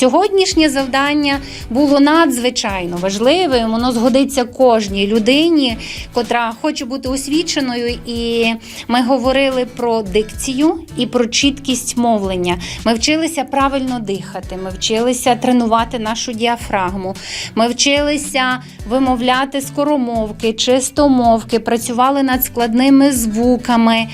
Сьогоднішнє завдання було надзвичайно важливим. Воно згодиться кожній людині, котра хоче бути освіченою. І ми говорили про дикцію і про чіткість мовлення. Ми вчилися правильно дихати. Ми вчилися тренувати нашу діафрагму. Ми вчилися вимовляти скоромовки, чистомовки, працювали над складними звуками.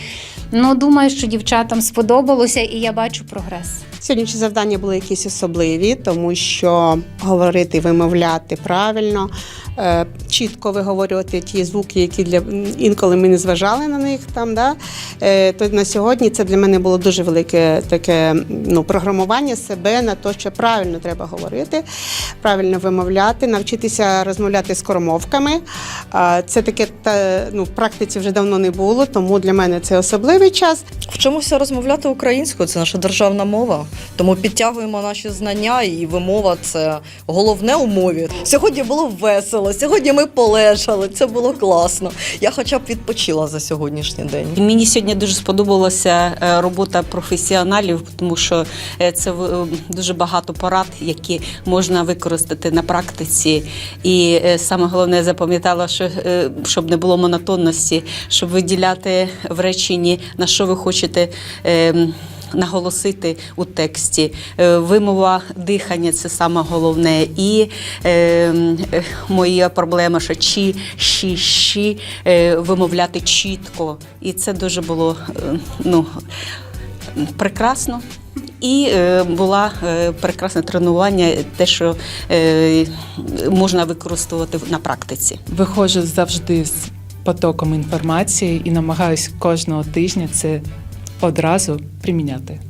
Ну, думаю, що дівчатам сподобалося, і я бачу прогрес. Сьогоднішні завдання були якісь особливі, тому що говорити, вимовляти правильно, е, чітко виговорювати ті звуки, які для інколи ми не зважали на них там. Да? Е, То на сьогодні це для мене було дуже велике таке ну, програмування себе на те, що правильно треба говорити, правильно вимовляти, навчитися розмовляти скоромовками. А, Це таке та, ну, в практиці вже давно не було, тому для мене це особливий час. Вчимося розмовляти українською, це наша державна мова. Тому підтягуємо наші знання, і вимова це головне у мові. Сьогодні було весело, сьогодні ми полежали. Це було класно. Я хоча б відпочила за сьогоднішній день. Мені сьогодні дуже сподобалася е, робота професіоналів, тому що е, це дуже багато порад, які можна використати на практиці. І е, саме головне запам'ятала, що е, щоб не було монотонності, щоб виділяти в реченні на що ви хочете. Наголосити у тексті Е, вимова дихання це саме головне. І е, е, моя проблема, що чи, щі, щі, е, вимовляти чітко. І це дуже було е, ну, прекрасно. І е, була е, прекрасне тренування, те, що е, можна використовувати на практиці. Виходжу завжди з потоком інформації і намагаюсь кожного тижня це одразу приміняти.